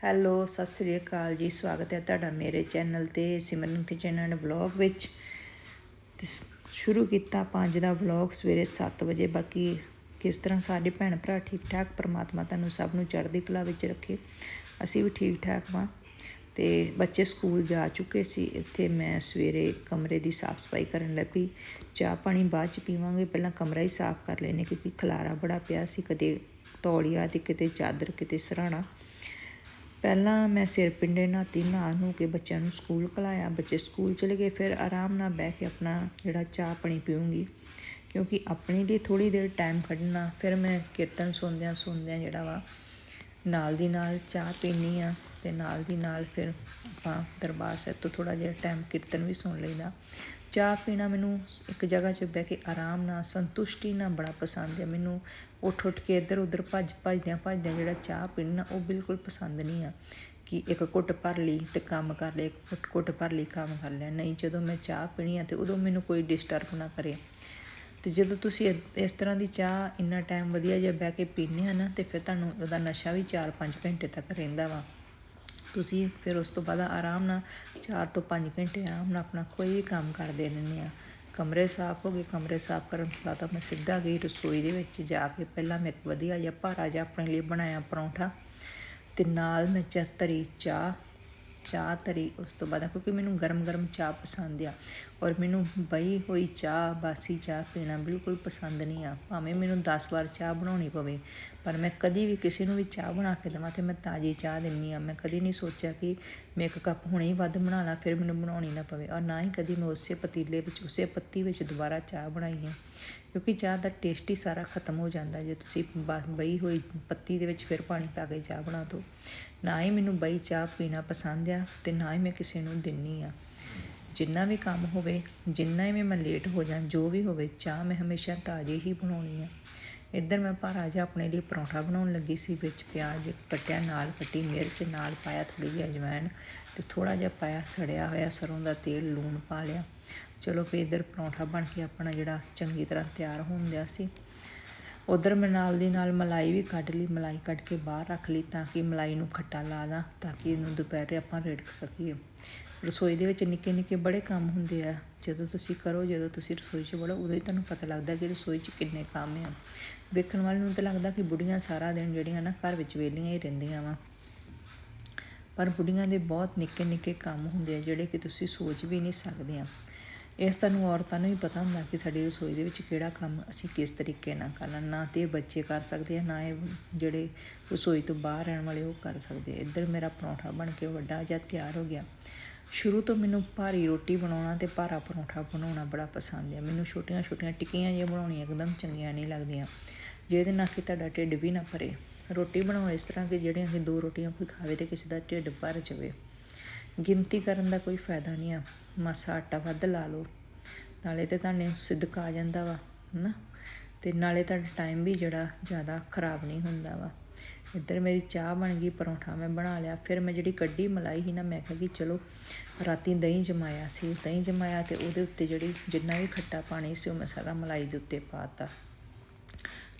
Hello, Sat Sri ਅਕਾਲ ਜੀ। ਸਵਾਗਤ ਹੈ ਤੁਹਾਡਾ ਮੇਰੇ ਚੈਨਲ ਤੇ ਸਿਮਰਨ ਕਿਚਨ ਐਂਡ ਵਲੌਗ ਵਿੱਚ। ਸ਼ੁਰੂ ਕੀਤਾ ਪੰਜ ਦਾ ਵਲੌਗ ਸਵੇਰੇ 7 ਵਜੇ। ਬਾਕੀ ਕਿਸ ਤਰ੍ਹਾਂ ਸਾਡੇ ਭੈਣ ਭਰਾ ਠੀਕ ਠਾਕ ਪ੍ਰਮਾਤਮਾ ਤੁਹਾਨੂੰ ਸਭ ਨੂੰ ਚੜ੍ਹਦੀ ਕਲਾ ਵਿੱਚ ਰੱਖੇ, ਅਸੀਂ ਵੀ ਠੀਕ ਠਾਕ ਵਾਂ। ਤੇ ਬੱਚੇ ਸਕੂਲ ਜਾ ਚੁੱਕੇ ਸੀ। ਇੱਥੇ ਮੈਂ ਸਵੇਰੇ ਕਮਰੇ ਦੀ ਸਾਫ਼ ਸਫ਼ਾਈ ਕਰਨ ਲੱਗੀ। ਚਾਹ ਪਾਣੀ ਬਾਅਦ ਚ ਪੀਵਾਂਗੇ। ਪਹਿਲਾਂ ਕਮਰਾ ਹੀ ਸਾਫ਼ ਕਰ ਲੈਨੇ ਕਿਉਂਕਿ ਖਲਾਰਾ ਬੜਾ ਪਿਆ ਸੀ। ਕਦੇ ਤੌਲੀਆ ਤੇ ਕਿਤੇ ਚਾਦਰ, ਕਿਤੇ ਸਰਾਣਾ। ਪਹਿਲਾਂ ਮੈਂ ਸਿਰ ਪਿੰਡੇ ਨਹਾਤੀ ਨਹਾ ਨੂੰ ਕੇ ਬੱਚਿਆਂ ਨੂੰ ਸਕੂਲ ਕਲਾਇਆ, ਬੱਚੇ ਸਕੂਲ ਚਲੇ ਗਏ, ਫਿਰ ਆਰਾਮ ਨਾਲ ਬਹਿ ਕੇ ਆਪਣਾ ਜਿਹੜਾ ਚਾਹ ਪਾਣੀ ਪੀਉਂਗੀ ਕਿਉਂਕਿ ਆਪਣੇ ਲਈ ਥੋੜੀ ਦੇਰ ਟਾਈਮ ਕੱਢਣਾ, ਫਿਰ ਮੈਂ ਕੀਰਤਨ ਸੁਣਦਿਆਂ ਸੁਣਦਿਆਂ ਜਿਹੜਾ ਵਾ ਨਾਲ ਦੀ ਨਾਲ ਚਾਹ ਪੀਣੀ ਆ ਤੇ ਨਾਲ ਦੀ ਨਾਲ ਫਿਰ ਆਪਾਂ ਦਰਬਾਰ ਸਾਹਿਬ ਤੋਂ ਥੋੜਾ ਜਿਹਾ ਟਾਈਮ ਕੀਰਤਨ ਵੀ ਸੁਣ ਲਈਦਾ। ਚਾਹ ਪੀਣਾ ਮੈਨੂੰ ਇੱਕ ਜਗ੍ਹਾ 'ਚ ਬਹਿ ਕੇ ਆਰਾਮ ਨਾਲ, ਸੰਤੁਸ਼ਟੀ ਨਾਲ ਬੜਾ ਪਸੰਦ ਹੈ। ਮੈਨੂੰ ਉੱਠ ਉੱਠ ਕੇ ਇੱਧਰ ਉੱਧਰ ਭੱਜ ਭੱਜਦਿਆਂ ਭੱਜਦਿਆਂ ਜਿਹੜਾ ਚਾਹ ਪੀਣਾ ਉਹ ਬਿਲਕੁਲ ਪਸੰਦ ਨਹੀਂ ਆ ਕਿ ਇੱਕ ਘੁੱਟ ਭਰ ਲਈ ਤੇ ਕੰਮ ਕਰ ਲਿਆ, ਇੱਕ ਘੁੱਟ ਘੁੱਟ ਭਰ ਲਈ, ਕੰਮ ਕਰ ਲਿਆ। ਨਹੀਂ, ਜਦੋਂ ਮੈਂ ਚਾਹ ਪੀਣੀ ਆ ਤੇ ਉਦੋਂ ਮੈਨੂੰ ਕੋਈ ਡਿਸਟਰਬ ਨਾ ਕਰੇ। ਤੇ ਜਦੋਂ ਤੁਸੀਂ ਇਸ ਤਰ੍ਹਾਂ ਦੀ ਚਾਹ ਇੰਨਾ ਟਾਈਮ ਵਧੀਆ ਜਿਹਾ ਬਹਿ ਕੇ ਪੀਂਦੇ ਆ ਨਾ, ਤੇ ਫਿਰ ਤੁਹਾਨੂੰ ਉਹਦਾ ਨਸ਼ਾ ਵੀ 4-5 ਘੰਟੇ ਤੱਕ ਰਹਿੰਦਾ ਵਾ। ਤੁਸੀਂ ਫਿਰ ਉਸ ਤੋਂ ਬਾਅਦ ਆਰਾਮ ਨਾਲ 4 ਤੋਂ 5 ਘੰਟੇ ਆਰਾਮ ਨਾਲ ਆਪਣਾ ਕੋਈ ਵੀ ਕੰਮ ਕਰਦੇ ਰਹਿੰਦੇ ਆ ਕਮਰੇ ਸਾਫ਼ ਹੋ ਗਏ, ਕਮਰੇ ਸਾਫ਼ ਕਰਨ ਤੋਂ ਬਾਅਦ ਮੈਂ ਸਿੱਧਾ ਗਈ ਰਸੋਈ ਦੇ ਵਿੱਚ ਜਾ ਕੇ ਪਹਿਲਾਂ ਮੈਂ ਇੱਕ ਵਧੀਆ ਜਿਹਾ ਭਾਰਾ ਜਿਹਾ ਆਪਣੇ ਲਈ ਬਣਾਇਆ ਪਰੌਂਠਾ ਤੇ ਨਾਲ ਮੈਂ ਚਾਹ ਧਰੀ ਚਾਹ ਚਾਹ ਧਰੀ ਉਸ ਤੋਂ ਬਾਅਦ ਕਿਉਂਕਿ ਮੈਨੂੰ ਗਰਮ ਗਰਮ ਚਾਹ ਪਸੰਦ ਆ। ਔਰ ਮੈਨੂੰ ਬਈ ਹੋਈ ਚਾਹ, ਬਾਸੀ ਚਾਹ ਪੀਣਾ ਬਿਲਕੁਲ ਪਸੰਦ ਨਹੀਂ ਆ। ਭਾਵੇਂ ਮੈਨੂੰ 10 ਵਾਰ ਚਾਹ ਬਣਾਉਣੀ ਪਵੇ, ਪਰ ਮੈਂ ਕਦੀ ਵੀ ਕਿਸੇ ਨੂੰ ਵੀ ਚਾਹ ਬਣਾ ਕੇ ਦੇਵਾਂ ਤੇ ਮੈਂ ਤਾਜ਼ੀ ਚਾਹ ਦਿੰਨੀ ਆ। ਮੈਂ ਕਦੀ ਨਹੀਂ ਸੋਚਿਆ ਕਿ ਮੈਂ ਇੱਕ ਕੱਪ ਹੁਣੇ ਹੀ ਵੱਧ ਬਣਾ ਲਾਂ, ਫਿਰ ਮੈਨੂੰ ਬਣਾਉਣੀ ਨਾ ਪਵੇ। ਔਰ ਨਾ ਹੀ ਕਦੀ ਮੈਂ ਉਸੇ ਪਤੀਲੇ ਵਿੱਚ, ਉਸੇ ਪੱਤੀ ਵਿੱਚ ਦੁਬਾਰਾ ਚਾਹ ਬਣਾਈ ਹੈ ਕਿਉਂਕਿ ਚਾਹ ਦਾ ਟੇਸਟ ਹੀ ਸਾਰਾ ਖਤਮ ਹੋ ਜਾਂਦਾ ਜੇ ਤੁਸੀਂ ਬ- ਬਈ ਹੋਈ ਪੱਤੀ ਦੇ ਵਿੱਚ ਫਿਰ ਪਾਣੀ ਪਾ ਕੇ ਚਾਹ ਬਣਾ ਦਿਓ ਨਾ ਹੀ ਮੈਨੂੰ ਬਈ ਚਾਹ ਪੀਣਾ ਪਸੰਦ ਆ ਤੇ ਨਾ ਹੀ ਮੈਂ ਕਿਸੇ ਨੂੰ ਦਿੰਨੀ ਆ। ਜਿੰਨਾ ਵੀ ਕੰਮ ਹੋਵੇ, ਜਿੰਨਾ ਹੀ ਮੈਂ ਲੇਟ ਹੋ ਜਾਂ, ਜੋ ਵੀ ਹੋਵੇ, ਚਾਹ ਮੈਂ ਹਮੇਸ਼ਾ ਤਾਜ਼ੀ ਹੀ ਬਣਾਉਣੀ ਆ। ਇੱਧਰ ਮੈਂ ਭਾਰਾ ਜਿਹਾ ਆਪਣੇ ਲਈ ਪਰੌਂਠਾ ਬਣਾਉਣ ਲੱਗੀ ਸੀ, ਵਿੱਚ ਪਿਆਜ਼ ਕੱਟਿਆ ਨਾਲ ਕੱਟੀ ਮਿਰਚ, ਨਾਲ ਪਾਇਆ ਥੋੜੀ ਜਿਹੀ ਅਜਵਾਇਣ ਤੇ ਥੋੜਾ ਜਿਹਾ ਪਾਇਆ ਸੜਿਆ ਹੋਇਆ ਸਰੋਂ ਦਾ ਤੇਲ, ਲੂਣ ਪਾ ਲਿਆ। ਚਲੋ ਫਿਰ ਇੱਧਰ ਪਰੌਂਠਾ ਬਣ ਕੇ ਆਪਣਾ ਜਿਹੜਾ ਚੰਗੀ ਤਰ੍ਹਾਂ ਤਿਆਰ ਹੋਣ ਦਿਆ ਸੀ। ਉਧਰ ਮੈਂ ਨਾਲ ਦੀ ਨਾਲ ਮਲਾਈ ਵੀ ਕੱਢ ਲਈ, ਮਲਾਈ ਕੱਢ ਕੇ ਬਾਹਰ ਰੱਖ ਲਈ ਤਾਂ ਕਿ ਮਲਾਈ ਨੂੰ ਖੱਟਾ ਲਾ ਦਾਂ ਤਾਂ ਕਿ ਇਹਨੂੰ ਦੁਪਹਿਰੇ ਆਪਾਂ ਰੇੜਕ ਸਕੀਏ। ਰਸੋਈ ਦੇ ਵਿੱਚ ਨਿੱਕੇ ਨਿੱਕੇ ਬੜੇ ਕੰਮ ਹੁੰਦੇ ਆ। ਜਦੋਂ ਤੁਸੀਂ ਕਰੋ, ਜਦੋਂ ਤੁਸੀਂ ਰਸੋਈ 'ਚ ਵੜੋ, ਉਦੋਂ ਹੀ ਤੁਹਾਨੂੰ ਪਤਾ ਲੱਗਦਾ ਕਿ ਰਸੋਈ 'ਚ ਕਿੰਨੇ ਕੰਮ ਆ। ਵੇਖਣ ਵਾਲੇ ਨੂੰ ਤਾਂ ਲੱਗਦਾ ਕਿ ਬੁੜੀਆਂ ਸਾਰਾ ਦਿਨ ਜਿਹੜੀਆਂ ਨਾ ਘਰ ਵਿੱਚ ਵਿਹਲੀਆਂ ਹੀ ਰਹਿੰਦੀਆਂ ਵਾ। ਪਰ ਬੁੜੀਆਂ ਦੇ ਬਹੁਤ ਨਿੱਕੇ ਨਿੱਕੇ ਕੰਮ ਹੁੰਦੇ ਆ, ਜਿਹੜੇ ਕਿ ਤੁਸੀਂ ਸੋਚ ਵੀ ਨਹੀਂ ਸਕਦੇ ਸਕਦੀਆਂ। ਇਹ ਸਾਨੂੰ ਔਰਤਾਂ ਨੂੰ ਹੀ ਪਤਾ ਹੁੰਦਾ ਕਿ ਸਾਡੀ ਰਸੋਈ ਦੇ ਵਿੱਚ ਕਿਹੜਾ ਕੰਮ ਅਸੀਂ ਕਿਸ ਤਰੀਕੇ ਨਾਲ ਕਰਨਾ, ਨਾ ਤੇ ਇਹ ਬੱਚੇ ਕਰ ਸਕਦੇ ਆ, ਨਾ ਇਹ ਜਿਹੜੇ ਰਸੋਈ ਤੋਂ ਬਾਹਰ ਰਹਿਣ ਵਾਲੇ ਉਹ ਕਰ ਸਕਦੇ ਆ। ਇੱਧਰ ਮੇਰਾ ਪਰੌਂਠਾ ਬਣ ਕੇ ਵੱਡਾ ਜਾਂ ਤਿਆਰ ਹੋ ਗਿਆ। ਸ਼ੁਰੂ ਤੋਂ ਮੈਨੂੰ ਭਾਰੀ ਰੋਟੀ ਬਣਾਉਣਾ ਤੇ ਭਾਰਾ ਪਰੌਂਠਾ ਬਣਾਉਣਾ ਬੜਾ ਪਸੰਦ ਹੈ ਮੈਨੂੰ ਛੋਟੀਆਂ ਛੋਟੀਆਂ ਟਿੱਕੀਆਂ ਜਿਹੀਆਂ ਬਣਾਉਣੀਆਂ ਇੱਕਦਮ ਚੰਗੀਆਂ ਨਹੀਂ ਲੱਗਦੀਆਂ। ਜਿਹਦੇ ਨਾਲ ਕਿ ਤੁਹਾਡਾ ਢਿੱਡ ਵੀ ਨਾ ਭਰੇ। ਰੋਟੀ ਬਣਾਓ ਇਸ ਤਰ੍ਹਾਂ ਕਿ ਜਿਹੜੀਆਂ ਕਿ ਦੋ ਰੋਟੀਆਂ ਕੋਈ ਖਾਵੇ ਤੇ ਕਿਸੇ ਦਾ ਢਿੱਡ ਭਰ ਜਾਵੇ। ਗਿਣਤੀ ਕਰਨ ਦਾ ਕੋਈ ਫਾਇਦਾ ਨਹੀਂ ਆ। ਮਾਸਾ ਆਟਾ ਵੱਧ ਲਾ ਲਓ। ਨਾਲੇ ਤੇ ਤੁਹਾਨੂੰ ਸਿੱਧਕ ਆ ਜਾਂਦਾ ਵਾ, ਹਨਾ? ਤੇ ਨਾਲੇ ਤੁਹਾਡਾ ਟਾਈਮ ਵੀ ਜਿਹੜਾ ਜ਼ਿਆਦਾ ਖਰਾਬ ਨਹੀਂ ਹੁੰਦਾ ਵਾ। ਇੱਧਰ ਮੇਰੀ ਚਾਹ ਬਣ ਗਈ, ਪਰੌਂਠਾ ਮੈਂ ਬਣਾ ਲਿਆ। ਫਿਰ ਮੈਂ ਜਿਹੜੀ ਕੱਢੀ ਮਲਾਈ ਸੀ ਨਾ, ਮੈਂ ਕਿਹਾ ਕਿ ਚਲੋ ਰਾਤੀ ਦਹੀਂ ਜਮਾਇਆ ਸੀ। ਦਹੀਂ ਜਮਾਇਆ ਤੇ ਉਹਦੇ ਉੱਤੇ ਜਿਹੜੀ ਜਿੰਨਾ ਵੀ ਖੱਟਾ ਪਾਣੀ ਸੀ, ਉਹ ਮੈਂ ਸਾਰਾ ਮਲਾਈ ਦੇ ਉੱਤੇ ਪਾਤਾ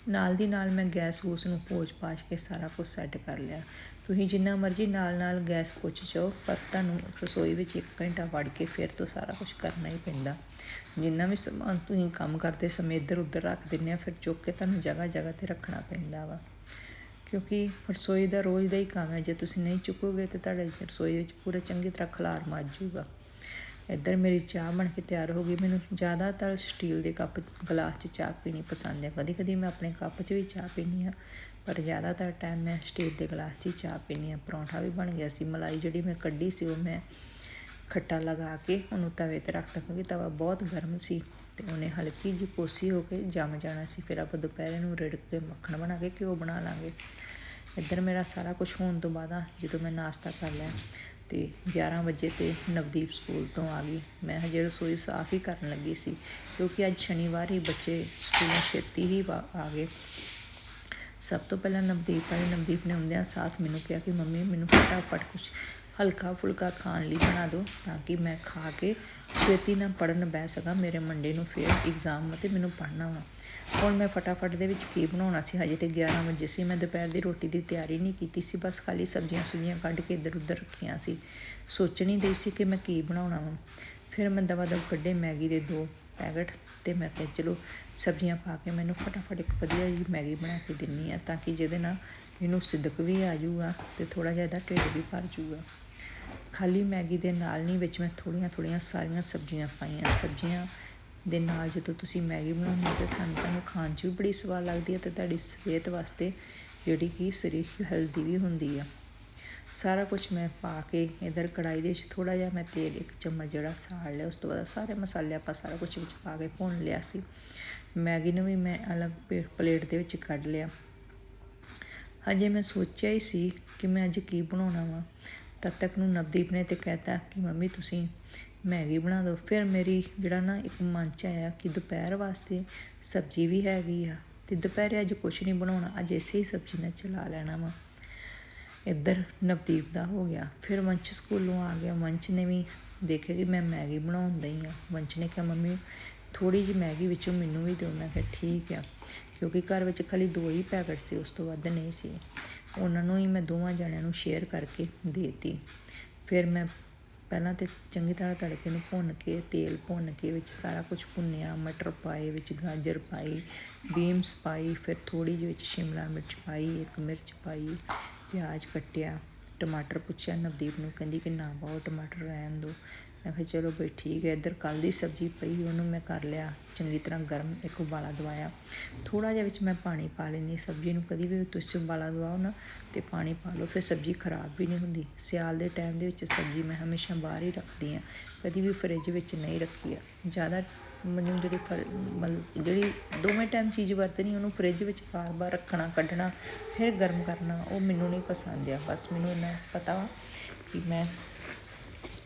ਨਾਲ ਦੀ ਨਾਲ ਮੈਂ ਗੈਸ ਗੂਸ ਨੂੰ ਪੋਚ ਪਾਚ ਕੇ ਸਾਰਾ ਕੁਝ ਸੈੱਟ ਕਰ ਲਿਆ। ਤੁਸੀਂ ਜਿੰਨਾ ਮਰਜ਼ੀ ਨਾਲ ਨਾਲ ਗੈਸ ਪੁੱਛ ਜਾਓ, ਪਰ ਤੁਹਾਨੂੰ ਰਸੋਈ ਵਿੱਚ ਇੱਕ ਘੰਟਾ ਵੜ ਕੇ ਫਿਰ ਤੋਂ ਸਾਰਾ ਕੁਝ ਕਰਨਾ ਹੀ ਪੈਂਦਾ। ਜਿੰਨਾ ਵੀ ਸਮਾਨ ਤੁਸੀਂ ਕੰਮ ਕਰਦੇ ਸਮੇਂ ਇੱਧਰ ਉੱਧਰ ਰੱਖ ਦਿੰਦੇ ਆ, ਫਿਰ ਚੁੱਕ ਕੇ ਤੁਹਾਨੂੰ ਜਗ੍ਹਾ ਜਗ੍ਹਾ ਤੇ ਰੱਖਣਾ ਪੈਂਦਾ ਵਾ। ਕਿਉਂਕਿ ਰਸੋਈ ਦਾ ਰੋਜ਼ ਦਾ ਹੀ ਕੰਮ ਹੈ। ਜੇ ਤੁਸੀਂ ਨਹੀਂ ਚੁੱਕੋਗੇ ਤੇ ਤੁਹਾਡੇ ਰਸੋਈ ਵਿੱਚ ਪੂਰਾ ਚੰਗੀ ਤਰ੍ਹਾਂ ਖਲਾਰ ਮੱਚ ਜੂਗਾ ਇੱਧਰ ਮੇਰੀ ਚਾਹ ਬਣ ਕੇ ਤਿਆਰ ਹੋ ਗਈ। ਮੈਨੂੰ ਜ਼ਿਆਦਾਤਰ ਸਟੀਲ ਦੇ ਕੱਪ ਗਲਾਸ 'ਚ ਚਾਹ ਪੀਣੀ ਪਸੰਦ ਹੈ। ਕਦੀ ਕਦੀ ਮੈਂ ਆਪਣੇ ਕੱਪ 'ਚ ਵੀ ਚਾਹ ਪੀਣੀ ਆ ਪਰ ਜ਼ਿਆਦਾਤਰ ਟਾਈਮ ਮੈਂ ਸਟੀਲ ਦੇ ਗਲਾਸ 'ਚ ਹੀ ਚਾਹ ਪੀਣੀ ਆ ਪਰੌਂਠਾ ਵੀ ਬਣ ਗਿਆ ਸੀ। ਮਲਾਈ ਜਿਹੜੀ ਮੈਂ ਕੱਢੀ ਸੀ, ਉਹ ਮੈਂ ਖੱਟਾ ਲਗਾ ਕੇ ਉਹਨੂੰ ਤਵੇ ਤੇ ਰੱਖਤਾ ਕਿਉਂਕਿ ਤਵਾ ਬਹੁਤ ਗਰਮ ਸੀ। ਤੇ ਉਹਨੇ ਹਲਕੀ ਜਿਹੀ ਕੋਸੀ ਹੋ ਕੇ ਜੰਮ ਜਾਣਾ ਸੀ। ਫਿਰ ਆਪਾਂ ਦੁਪਹਿਰੇ ਨੂੰ ਰਿੜਕ ਕੇ ਮੱਖਣ ਬਣਾ ਕੇ ਘਿਓ ਬਣਾ ਲਾਂਗੇ। ਇੱਧਰ ਮੇਰਾ ਸਾਰਾ ਕੁਝ ਹੋਣ ਤੋਂ ਬਾਅਦ ਆ ਜਦੋਂ ਮੈਂ ਨਾਸ਼ਤਾ ਕਰ ਲਿਆ ਤੇ 11 ਵਜੇ ਤੇ ਨਵਦੀਪ ਸਕੂਲ ਤੋਂ ਆ ਗਈ। ਮੈਂ ਹਜੇ ਰਸੋਈ ਸਾਫ਼ ਹੀ ਕਰਨ ਲੱਗੀ ਸੀ, ਕਿਉਂਕਿ ਅੱਜ ਸ਼ਨੀਵਾਰ ਹੀ ਬੱਚੇ ਸਕੂਲੋਂ ਛੇਤੀ ਹੀ ਵਾ- ਆ ਗਏ। ਸਭ ਤੋਂ ਪਹਿਲਾਂ ਨਵਦੀਪ ਆਈ ਨਵਦੀਪ ਨੇ ਹੁੰਦਿਆਂ ਸਾਥ ਮੈਨੂੰ ਕਿਹਾ ਕਿ ਮੰਮੀ, ਮੈਨੂੰ ਫਟਾਫਟ ਕੁਝ ਹਲਕਾ ਫੁਲਕਾ ਖਾਣ ਲਈ ਬਣਾ ਦਿਓ ਤਾਂ ਕਿ ਮੈਂ ਖਾ ਕੇ ਛੇਤੀ ਨਾਲ ਪੜਨ ਬਹਿ ਸਕਾਂ। ਮੇਰੇ ਮੰਡੇ ਨੂੰ ਫਿਰ ਐਗਜ਼ਾਮ ਅਤੇ ਮੈਨੂੰ ਪੜ੍ਹਨਾ ਵਾ। ਹੁਣ ਮੈਂ ਫਟਾਫਟ ਦੇ ਵਿੱਚ ਕੀ ਬਣਾਉਣਾ ਸੀ? ਹਜੇ ਤੇ 11 ਵਜੇ ਸੀ। ਮੈਂ ਦੁਪਹਿਰ ਦੀ ਰੋਟੀ ਦੀ ਤਿਆਰੀ ਨਹੀਂ ਕੀਤੀ ਸੀ। ਬਸ ਖਾਲੀ ਸਬਜ਼ੀਆਂ ਸੁਬਜ਼ੀਆਂ ਕੱਢ ਕੇ ਇੱਧਰ ਉੱਧਰ ਰੱਖੀਆਂ ਸੀ। ਸੋਚਣੀ ਦੇ ਸੀ ਕਿ ਮੈਂ ਕੀ ਬਣਾਉਣਾ ਵਾ। ਫਿਰ ਮੈਂ ਦਵਾ ਦਵ ਕੱਢੇ, ਮੈਗੀ ਦੇ ਦੋ ਪੈਕਟ ਤੇ ਮੈਂ ਕਿਹਾ, ਚਲੋ, ਸਬਜ਼ੀਆਂ ਪਾ ਕੇ ਮੈਨੂੰ ਫਟਾਫਟ ਇੱਕ ਵਧੀਆ ਜਿਹੀ ਮੈਗੀ ਬਣਾ ਕੇ ਦਿੰਨੀ ਆ ਤਾਂ ਕਿ ਜਿਹਦੇ ਨਾਲ ਮੈਨੂੰ ਸਿਦਕ ਵੀ ਆ ਜਾਊਗਾ ਤੇ ਥੋੜਾ ਜਿਹਾ ਇਹਦਾ ਢਿੱਡ ਵੀ ਭਰ ਜਾਊਗਾ। ਖਾਲੀ ਮੈਗੀ ਦੇ ਨਾਲ ਨਹੀਂ, ਵਿੱਚ ਮੈਂ ਥੋੜੀਆਂ ਥੋੜੀਆਂ ਸਾਰੀਆਂ ਸਬਜ਼ੀਆਂ ਪਾਈਆਂ। ਸਬਜ਼ੀਆਂ ਦੇ ਨਾਲ ਜਦੋਂ ਤੁਸੀਂ ਮੈਗੀ ਬਣਾਉਂਦੇ ਹੋ ਤਾਂ ਸਾਨੂੰ ਤੁਹਾਨੂੰ ਖਾਣ 'ਚ ਵੀ ਬੜੀ ਸਵਾਦ ਲੱਗਦੀ ਹੈ ਤੇ ਤੁਹਾਡੀ ਸਿਹਤ ਵਾਸਤੇ ਜਿਹੜੀ ਕਿ ਸਰੀਰ ਹੈਲਦੀ ਵੀ ਹੁੰਦੀ ਆ। ਸਾਰਾ ਕੁਝ ਮੈਂ ਪਾ ਕੇ ਇਧਰ ਕੜਾਈ ਦੇ ਵਿੱਚ ਥੋੜਾ ਜਿਹਾ ਮੈਂ ਤੇਲ, ਇੱਕ ਚਮਚ ਜਿਹੜਾ ਸਾੜ ਲਿਆ, ਉਸ ਤੋਂ ਬਾਅਦ ਸਾਰੇ ਮਸਾਲੇ ਆਪਾਂ ਸਾਰਾ ਕੁਝ ਵਿੱਚ ਪਾ ਕੇ ਭੁੰਨ ਲਿਆ ਸੀ। ਮੈਗੀ ਨੂੰ ਵੀ ਮੈਂ ਅਲੱਗ ਪੇ- ਪਲੇਟ ਦੇ ਵਿੱਚ ਕੱਢ ਲਿਆ। ਹਜੇ ਮੈਂ ਸੋਚਿਆ ਹੀ ਸੀ ਕਿ ਮੈਂ ਅੱਜ ਕੀ ਬਣਾਉਣਾ ਵਾ। ਤਦ ਤੱਕ ਨੂੰ ਨਵਦੀਪ ਨੇ ਤੇ ਕਹਿਤਾ ਕਿ ਮੰਮੀ ਤੁਸੀਂ ਮੈਗੀ ਬਣਾ ਦਿਓ। ਫਿਰ ਮੇਰੀ ਜਿਹੜਾ ਨਾ ਇੱਕ ਮਨ ਚ ਆਇਆ ਕਿ ਦੁਪਹਿਰ ਵਾਸਤੇ ਸਬਜ਼ੀ ਵੀ ਹੈਗੀ ਆ ਤੇ ਦੁਪਹਿਰੇ ਅੱਜ ਕੁਝ ਨਹੀਂ ਬਣਾਉਣਾ, ਅੱਜ ਇਸੇ ਹੀ ਸਬਜ਼ੀ ਨਾਲ ਚਲਾ ਲੈਣਾ ਵਾ। ਇੱਧਰ ਨਵਦੀਪ ਦਾ ਹੋ ਗਿਆ। ਫਿਰ ਵੰਸ਼ ਸਕੂਲੋਂ ਆ ਗਿਆ। ਵੰਸ਼ ਨੇ ਵੀ ਦੇਖਿਆ ਕਿ ਮੈਂ ਮੈਗੀ ਬਣਾਉਣ ਦਈ ਆ। ਵੰਸ਼ ਨੇ ਕਿਹਾ, ਮੰਮੀ ਥੋੜੀ ਜਿਹੀ ਮੈਗੀ ਵਿੱਚੋਂ ਮੈਨੂੰ ਵੀ ਦਿਓ। ਮੈਂ ਕਿਹਾ, ਠੀਕ ਆ। ਕਿਉਂਕਿ ਘਰ ਵਿੱਚ ਖਾਲੀ ਦੋ ਹੀ ਪੈਕਟ ਸੀ, ਉਸ ਤੋਂ ਵੱਧ ਨਹੀਂ ਸੀ। ਉਹਨਾਂ ਨੂੰ ਹੀ ਮੈਂ ਦੋਵਾਂ ਜਣਿਆਂ ਨੂੰ ਸ਼ੇਅਰ ਕਰਕੇ ਦੇਤੀ। ਫਿਰ ਮੈਂ ਪਹਿਲਾਂ ਤੇ ਚੰਗੀ ਤਰ੍ਹਾਂ ਤੜਕੇ ਨੂੰ ਭੁੰਨ ਕੇ, ਤੇਲ ਭੁੰਨ ਕੇ ਵਿੱਚ ਸਾਰਾ ਕੁਝ ਭੁੰਨਿਆ, ਮਟਰ ਪਾਏ, ਵਿੱਚ ਗਾਜਰ ਪਾਈ, ਬੀਨਸ ਪਾਈ, ਫਿਰ ਥੋੜੀ ਜਿਹੀ ਵਿੱਚ ਸ਼ਿਮਲਾ ਮਿਰਚ ਪਾਈ, ਇੱਕ ਮਿਰਚ ਪਾਈ, ਪਿਆਜ਼ ਕੱਟਿਆ, ਟਮਾਟਰ ਪੁੱਛਿਆ ਨਵਦੀਪ ਨੂੰ, ਕਹਿੰਦੀ ਕਿ ਨਾ ਪਾਓ, ਟਮਾਟਰ ਰਹਿਣ ਦਿਓ। ਮੈਂ ਕਿਹਾ ਚਲੋ ਬਈ ਠੀਕ ਹੈ, ਇੱਧਰ ਕੱਲ ਦੀ ਸਬਜ਼ੀ ਪਈ, ਉਹਨੂੰ ਮੈਂ ਕਰ ਲਿਆ। ਚੰਗੀ ਤਰ੍ਹਾਂ ਗਰਮ ਇੱਕ ਉਬਾਲਾ ਦਵਾਇਆ। ਥੋੜਾ ਜਿਹਾ ਵਿੱਚ ਮੈਂ ਪਾਣੀ ਪਾ ਲੈਂਦੀ ਸਬਜ਼ੀ ਨੂੰ ਕਦੀ ਵੀ ਤੁਸੀਂ ਉਬਾਲਾ ਦਵਾਓ ਨਾ ਤੇ ਪਾਣੀ ਪਾ ਲਓ, ਫਿਰ ਸਬਜ਼ੀ ਖਰਾਬ ਵੀ ਨਹੀਂ ਹੁੰਦੀ। ਸਿਆਲ ਦੇ ਟਾਈਮ ਦੇ ਵਿੱਚ ਸਬਜ਼ੀ ਮੈਂ ਹਮੇਸ਼ਾ ਬਾਹਰ ਹੀ ਰੱਖਦੀ ਆ ਕਦੀ ਵੀ ਫਰਿੱਜ ਵਿੱਚ ਨਹੀਂ ਰੱਖੀ ਆ। ਜ਼ਿਆਦਾ ਮੈਨੂੰ ਜਿਹੜੀ ਫਲ- ਮਤਲਬ ਜਿਹੜੀ ਦੋਵੇਂ ਟਾਈਮ ਚੀਜ਼ ਵਰਤਣੀ, ਉਹਨੂੰ ਫਰਿੱਜ ਵਿੱਚ ਬਾਰ-ਬਾਰ ਰੱਖਣਾ, ਕੱਢਣਾ, ਫਿਰ ਗਰਮ ਕਰਨਾ, ਉਹ ਮੈਨੂੰ ਨਹੀਂ ਪਸੰਦ ਆ। ਬਸ ਮੈਨੂੰ ਇੰਨਾ ਪਤਾ ਵਾ ਕਿ ਮੈਂ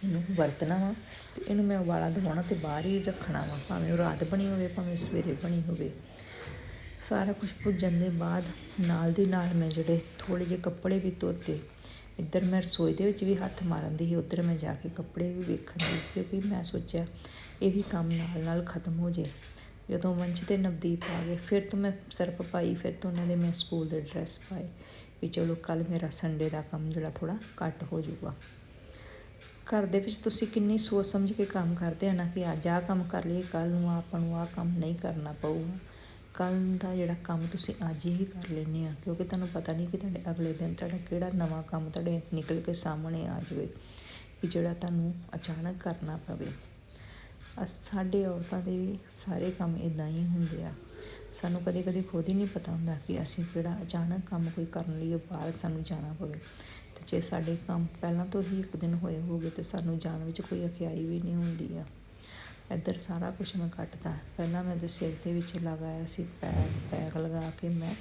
ਇਹਨੂੰ ਵਰਤਣਾ ਵਾ ਤੇ ਇਹਨੂੰ ਮੈਂ ਉਬਾਲਾ ਦਿਵਾਉਣਾ ਤੇ ਬਾਹਰ ਹੀ ਰੱਖਣਾ ਵਾ। ਭਾਵੇਂ ਉਹ ਰਾਤ ਬਣੀ ਹੋਵੇ, ਭਾਵੇਂ ਸਵੇਰੇ ਬਣੀ ਹੋਵੇ। ਸਾਰਾ ਕੁਝ ਭੁੱਜਣ ਦੇ ਬਾਅਦ ਨਾਲ ਦੀ ਨਾਲ ਮੈਂ ਜਿਹੜੇ ਥੋੜੇ ਜਿਹੇ ਕੱਪੜੇ ਵੀ ਧੋਤੇ। ਇੱਧਰ ਮੈਂ ਰਸੋਈ ਦੇ ਵਿੱਚ ਵੀ ਹੱਥ ਮਾਰਨ ਦੀ ਸੀ, ਉੱਧਰ ਮੈਂ ਜਾ ਕੇ ਕੱਪੜੇ ਵੀ ਵੇਖਣ ਦੀ ਕਿਉਂਕਿ ਮੈਂ ਸੋਚਿਆ ਇਹ ਵੀ ਕੰਮ ਨਾਲ ਨਾਲ ਖਤਮ ਹੋ ਜੇ। ਜਦੋਂ ਵੰਸ਼ ਤੇ ਨਵਦੀਪ ਆ ਗਏ, ਫਿਰ ਤੋਂ ਮੈਂ ਸਰਪ ਪਾਈ, ਫਿਰ ਤੋਂ ਉਹਨਾਂ ਦੇ ਮੈਂ ਸਕੂਲ ਦੇ ਡਰੈਸ ਪਾਏ ਵੀ ਚਲੋ ਕੱਲ ਮੇਰਾ ਸੰਡੇ ਦਾ ਕੰਮ ਜਿਹੜਾ ਥੋੜਾ ਘੱਟ ਹੋ ਜਾਊਗਾ। ਘਰ ਦੇ ਵਿੱਚ ਤੁਸੀਂ ਕਿੰਨੀ ਸੋਚ ਸਮਝ ਕੇ ਕੰਮ ਕਰਦੇ ਆ ਨਾ ਕਿ ਅੱਜ ਆਹ ਕੰਮ ਕਰ ਲਈਏ ਕੱਲ ਨੂੰ ਆਪਾਂ ਨੂੰ ਆਹ ਕੰਮ ਨਹੀਂ ਕਰਨਾ ਪਊਗਾ। ਕੱਲ ਦਾ ਜਿਹੜਾ ਕੰਮ ਤੁਸੀਂ ਅੱਜ ਹੀ ਕਰ ਲੈਂਦੇ ਆ ਕਿਉਂਕਿ ਤੁਹਾਨੂੰ ਪਤਾ ਨਹੀਂ ਕਿ ਤੁਹਾਡੇ ਅਗਲੇ ਦਿਨ ਤੁਹਾਡਾ ਕਿਹੜਾ ਨਵਾਂ ਕੰਮ ਤੁਹਾਡੇ ਨਿਕਲ ਕੇ ਸਾਹਮਣੇ ਆ ਜਾਵੇ, ਕਿ ਜਿਹੜਾ ਤੁਹਾਨੂੰ ਅਚਾਨਕ ਕਰਨਾ ਪਵੇ। ਅਸ ਸਾਡੇ ਔਰਤਾਂ ਦੇ ਵੀ ਸਾਰੇ ਕੰਮ ਇਦਾਂ ਹੀ ਹੁੰਦੇ ਆ। ਸਾਨੂੰ ਕਦੇ ਕਦੇ ਖੁਦ ਹੀ ਨਹੀਂ ਪਤਾ ਹੁੰਦਾ ਕਿ ਅਸੀਂ ਕਿਹੜਾ ਅਚਾਨਕ ਕੰਮ ਕੋਈ ਕਰਨ ਲਈ ਬਾਹਰ ਸਾਨੂੰ ਜਾਣਾ ਪਵੇ। ਜੇ ਸਾਡੇ ਕੰਮ ਪਹਿਲਾਂ ਤੋਂ ਹੀ ਇੱਕ ਦਿਨ ਹੋਏ ਹੋਗੇ ਤੇ ਸਾਨੂੰ ਜਾਣ ਵਿੱਚ ਕੋਈ ਅਖਿਆਈ ਵੀ ਨਹੀਂ ਹੁੰਦੀ ਆ। ਇੱਧਰ ਸਾਰਾ ਕੁਝ ਮੈਂ ਕੱਟਦਾ। ਪਹਿਲਾਂ ਮੈਂ ਤੇ ਸਿਰ ਦੇ ਵਿੱਚ ਲਗਾਇਆ ਸੀ ਪੈਕ ਪੈਕ ਲਗਾ ਕੇ ਮੈਂ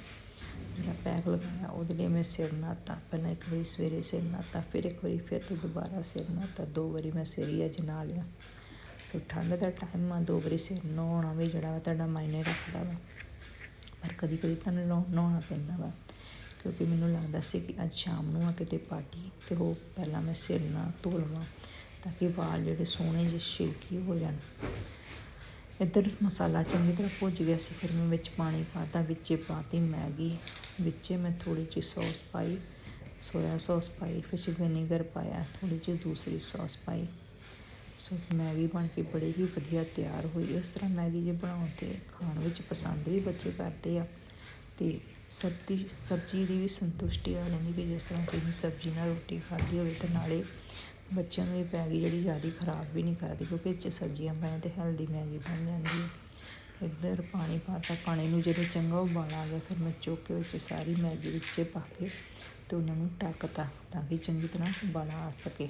ਜਿਹੜਾ ਪੈਕ ਲਗਾਇਆ ਉਹਦੇ ਲਈ ਮੈਂ ਸਿਰ ਨਾਤਾ। ਪਹਿਲਾਂ ਇੱਕ ਵਾਰੀ ਸਵੇਰੇ ਸਿਰ ਨਾਤਾ, ਫਿਰ ਇੱਕ ਵਾਰੀ ਫਿਰ ਤੋਂ ਦੁਬਾਰਾ ਸਿਰ ਨਾਤਾ। ਦੋ ਵਾਰੀ ਮੈਂ ਸਿਰ ਹੀ ਅੱਜ ਨਾ ਲਿਆ। ਸੋ ਠੰਡ ਦਾ ਟਾਈਮ ਆ, ਦੋ ਵਾਰੀ ਸਿਰ ਨਹਾਉਣਾ ਵੀ ਜਿਹੜਾ ਵਾ ਤੁਹਾਡਾ ਮਾਇਨੇ ਰੱਖਦਾ ਵਾ। ਪਰ ਕਦੀ ਕਦੀ ਤੁਹਾਨੂੰ ਨਹਾਉ- ਨਹਾਉਣਾ ਪੈਂਦਾ ਵਾ। ਕਿਉਂਕਿ ਮੈਨੂੰ ਲੱਗਦਾ ਸੀ ਕਿ ਅੱਜ ਸ਼ਾਮ ਨੂੰ ਆ ਕਿਤੇ ਪਾਰਟੀ ਤੇ ਉਹ ਪਹਿਲਾਂ ਮੈਂ ਸਿਰ ਨਾ ਧੋ ਲਵਾਂ ਤਾਂ ਕਿ ਵਾਲ ਜਿਹੜੇ ਸੋਹਣੇ ਜਿਹੇ ਛਿਲਕੀ ਹੋ ਜਾਣ। ਇੱਧਰ ਮਸਾਲਾ ਚੰਗੀ ਤਰ੍ਹਾਂ ਭੁੱਜ ਗਿਆ ਸੀ, ਫਿਰ ਮੈਂ ਵਿੱਚ ਪਾਣੀ ਪਾਤਾ ਵਿੱਚੇ ਪਾਤੀ ਮੈਗੀ, ਵਿੱਚੇ ਮੈਂ ਥੋੜੀ ਜਿਹੀ ਸੌਸ ਪਾਈ, ਸੋਇਆ ਸੌਸ ਪਾਈ, ਫਿਰ ਵਿਨੇਗਰ ਪਾਇਆ ਥੋੜੀ ਜਿਹੀ ਦੂਸਰੀ ਸੌਸ ਪਾਈ। ਸੋ ਮੈਗੀ ਬਣ ਕੇ ਬੜੀ ਹੀ ਵਧੀਆ ਤਿਆਰ ਹੋਈ। ਇਸ ਤਰ੍ਹਾਂ ਮੈਗੀ ਜੇ ਬਣਾਉਣ ਤੇ ਖਾਣ ਵਿੱਚ ਪਸੰਦ ਵੀ ਬੱਚੇ ਕਰਦੇ ਆ ਤੇ ਸਬਜ਼ੀ ਸਬਜ਼ੀ ਦੀ ਵੀ ਸੰਤੁਸ਼ਟੀ ਆ ਜਾਂਦੀ ਕਿ ਜਿਸ ਤਰ੍ਹਾਂ ਤੁਸੀਂ ਸਬਜ਼ੀ ਨਾਲ ਰੋਟੀ ਖਾਧੀ ਹੋਵੇ ਤੇ ਨਾਲੇ ਬੱਚਿਆਂ ਨੂੰ ਇਹ ਮੈਗੀ ਜਿਹੜੀ ਜ਼ਿਆਦਾ ਖਰਾਬ ਵੀ ਨਹੀਂ ਕਰਦੀ ਕਿਉਂਕਿ ਇਹ 'ਚ ਸਬਜ਼ੀਆਂ ਪਾਈਆਂ ਤੇ ਹੈਲਦੀ ਮੈਗੀ ਬਣ ਜਾਂਦੀ ਹੈ। ਇੱਧਰ ਪਾਣੀ ਪਾਤਾ ਪਾਣੀ ਨੂੰ ਜਦੋਂ ਚੰਗਾ ਉਬਾਲ ਆ ਗਿਆ, ਫਿਰ ਮੈਂ ਚੁੱਕ ਕੇ ਵਿੱਚ ਸਾਰੀ ਮੈਗੀ ਵਿੱਚ ਪਾ ਕੇ ਤੇ ਉਹਨਾਂ ਨੂੰ ਢੱਕਤਾ ਤਾਂ ਕਿ ਚੰਗੀ ਤਰ੍ਹਾਂ ਉਬਾਲਾ ਆ ਸਕੇ।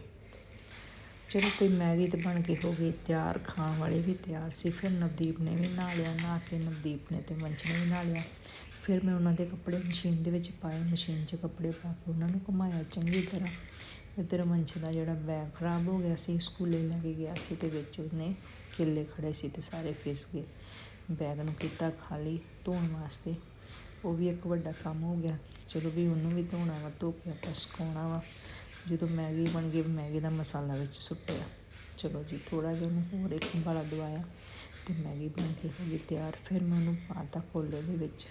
ਚਲੋ ਕੋਈ ਮੈਗੀ ਤੇ ਬਣ ਕੇ ਹੋ ਗਈ, ਤਿਆਰ ਖਾਣ ਵਾਲੇ ਵੀ ਤਿਆਰ ਸੀ। ਫਿਰ ਨਵਦੀਪ ਨੇ ਵੀ ਨਹਾ ਲਿਆ ਨਹਾ ਕੇ ਨਵਦੀਪ ਨੇ ਤੇ ਮੰਚ ਨੇ ਵੀ ਨਹਾ ਲਿਆ। ਫਿਰ ਮੈਂ ਉਹਨਾਂ ਦੇ ਕੱਪੜੇ ਮਸ਼ੀਨ ਦੇ ਵਿੱਚ ਪਾਏ, ਮਸ਼ੀਨ 'ਚ ਕੱਪੜੇ ਪਾ ਕੇ ਉਹਨਾਂ ਨੂੰ ਘੁਮਾਇਆ ਚੰਗੀ ਤਰ੍ਹਾਂ। ਇੱਧਰ ਵੰਸ਼ ਦਾ ਜਿਹੜਾ ਬੈਗ ਖਰਾਬ ਹੋ ਗਿਆ ਸੀ, ਸਕੂਲੇ ਲੈ ਕੇ ਗਿਆ ਸੀ ਤੇ ਵਿੱਚ ਉਹਨੇ ਕਿੱਲੇ ਖੜੇ ਸੀ ਤੇ ਸਾਰੇ ਫਿਸ ਗਏ। ਬੈਗ ਨੂੰ ਕੀਤਾ ਖਾਲੀ ਧੋਣ ਵਾਸਤੇ। ਉਹ ਵੀ ਇੱਕ ਵੱਡਾ ਕੰਮ ਹੋ ਗਿਆ ਚਲੋ ਵੀ ਉਹਨੂੰ ਵੀ ਧੋਣਾ ਵਾ, ਧੋ ਕੇ ਆਪਾਂ ਸੁਕਾਉਣਾ ਵਾ। ਜਦੋਂ ਮੈਗੀ ਬਣ ਗਈ, ਮੈਗੀ ਦਾ ਮਸਾਲਾ ਵਿੱਚ ਸੁੱਟਿਆ। ਚਲੋ ਜੀ ਥੋੜਾ ਜਿਹਾ ਉਹਨੂੰ ਹੋਰ ਇੱਕ ਉਬਾਲਾ ਦਵਾਇਆ ਤੇ ਮੈਗੀ ਬਣ ਕੇ ਹੋ ਗਈ ਤਿਆਰ। ਫਿਰ ਮੈਂ ਉਹਨੂੰ ਪਾਤਾ ਕੋਲੇ ਦੇ ਵਿੱਚ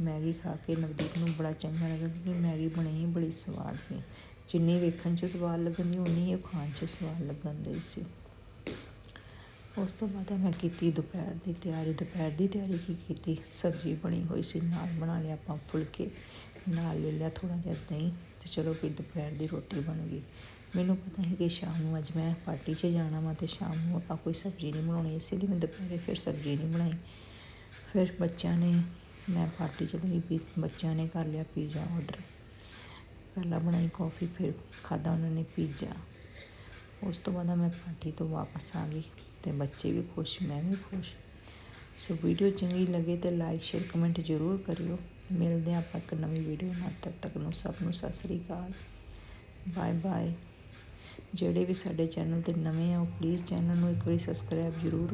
ਮੈਗੀ ਖਾ ਕੇ ਨਵਦੀਪ ਨੂੰ ਬੜਾ ਚੰਗਾ ਲੱਗਾ ਕਿਉਂਕਿ ਮੈਗੀ ਬਣੀ ਹੀ ਬੜੀ ਸਵਾਦ ਸੀ। ਜਿੰਨੀ ਵੇਖਣ 'ਚ ਸਵਾਦ ਲੱਗਣ ਦੀ ਉਨੀ ਹੀ ਉਹ ਖਾਣ 'ਚ ਸਵਾਦ ਲੱਗਣ ਦੀ ਸੀ। ਉਸ ਤੋਂ ਬਾਅਦ ਮੈਂ ਕੀਤੀ ਦੁਪਹਿਰ ਦੀ ਤਿਆਰੀ। ਦੁਪਹਿਰ ਦੀ ਤਿਆਰੀ ਕੀ ਕੀਤੀ? ਸਬਜ਼ੀ ਬਣੀ ਹੋਈ ਸੀ, ਨਾਲ ਬਣਾ ਲਿਆ ਆਪਾਂ ਫੁਲਕੇ, ਨਾਲ ਲੈ ਲਿਆ ਥੋੜਾ ਜਿਹਾ ਦਹੀਂ ਤੇ ਚਲੋ ਵੀ ਦੁਪਹਿਰ ਦੀ ਰੋਟੀ ਬਣ ਗਈ। ਮੈਨੂੰ ਪਤਾ ਸੀ ਕਿ ਸ਼ਾਮ ਨੂੰ ਅੱਜ ਮੈਂ ਪਾਰਟੀ 'ਚ ਜਾਣਾ ਵਾ ਤੇ ਸ਼ਾਮ ਨੂੰ ਆਪਾਂ ਕੋਈ ਸਬਜ਼ੀ ਨਹੀਂ ਬਣਾਉਣੀ, ਇਸ ਲਈ ਮੈਂ ਦੁਪਹਿਰੇ ਫਿਰ ਸਬਜ਼ੀ ਨਹੀਂ ਬਣਾਈ। ਫਿਰ ਬੱਚਿਆਂ ਨੇ ਮੈਂ ਪਾਰਟੀ 'ਚ ਗਈ, ਵੀ ਬੱਚਿਆਂ ਨੇ ਕਰ ਲਿਆ ਪੀਜ਼ਾ ਆਰਡਰ ਪਹਿਲਾਂ ਬਣਾਈ ਕੌਫੀ ਫਿਰ ਖਾਦਾ ਉਹਨਾਂ ਨੇ ਪੀਜ਼ਾ ਉਸ ਤੋਂ ਬਾਅਦ ਮੈਂ ਪਾਰਟੀ ਤੋਂ ਵਾਪਸ ਆ ਗਈ ਤੇ ਬੱਚੇ ਵੀ ਖੁਸ਼, ਮੈਂ ਵੀ ਖੁਸ਼। ਸੋ ਵੀਡੀਓ ਚੰਗੀ ਲੱਗੇ ਤੇ ਲਾਈਕ ਸ਼ੇਅਰ ਕਮੈਂਟ ਜ਼ਰੂਰ ਕਰਿਓ। ਮਿਲਦੇ ਹਾਂ ਆਪਾਂ ਇੱਕ ਨਵੀਂ ਵੀਡੀਓ ਨਾਲ, ਤਦ ਤੱਕ ਨੂੰ ਸਭ ਨੂੰ ਸਤਿ ਸ੍ਰੀ ਅਕਾਲ। ਬਾਏ ਬਾਏ ਜਿਹੜੇ ਵੀ ਸਾਡੇ ਚੈਨਲ ਤੇ ਨਵੇਂ ਆ, ਉਹ ਪਲੀਜ਼ ਚੈਨਲ ਨੂੰ ਇੱਕ ਵਾਰੀ ਸਬਸਕ੍ਰਾਈਬ ਜ਼ਰੂਰ